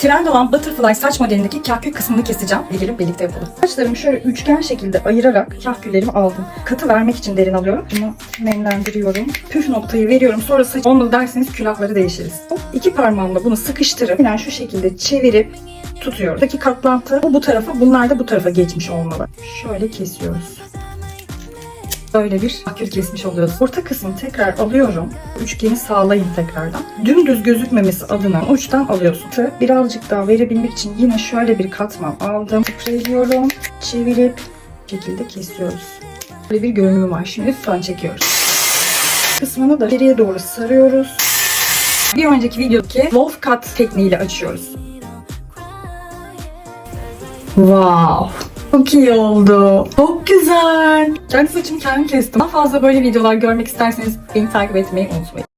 Trend olan butterfly saç modelindeki kahkül kısmını keseceğim. Gelin birlikte yapalım. Saçlarımı şöyle üçgen şekilde ayırarak kahküllerimi aldım. Katı vermek için derin alıyorum. Bunu nemlendiriyorum. Püf noktayı veriyorum. Sonrası olmadı derseniz külahları değişiriz. İki parmağımla bunu sıkıştırıp yani şu şekilde çevirip tutuyorum. Buradaki katlantı bu bu tarafa, bunlar da bu tarafa geçmiş olmalı. Şöyle kesiyoruz. Böyle bir akül kesmiş oluyoruz. Orta kısmı tekrar alıyorum. Üçgeni sağlayın tekrardan. Dümdüz gözükmemesi adına uçtan alıyorsun. Birazcık daha verebilmek için yine şöyle bir katman aldım. Spreyliyorum. Çevirip şekilde kesiyoruz. Böyle bir görünümü var. Şimdi fön çekiyoruz. Kısmını da geriye doğru sarıyoruz. Bir önceki videodaki wolf cut tekniğiyle açıyoruz. Wow. Çok iyi oldu. Çok güzel. Kendi saçımı kendim kestim. Daha fazla böyle videolar görmek isterseniz beni takip etmeyi unutmayın.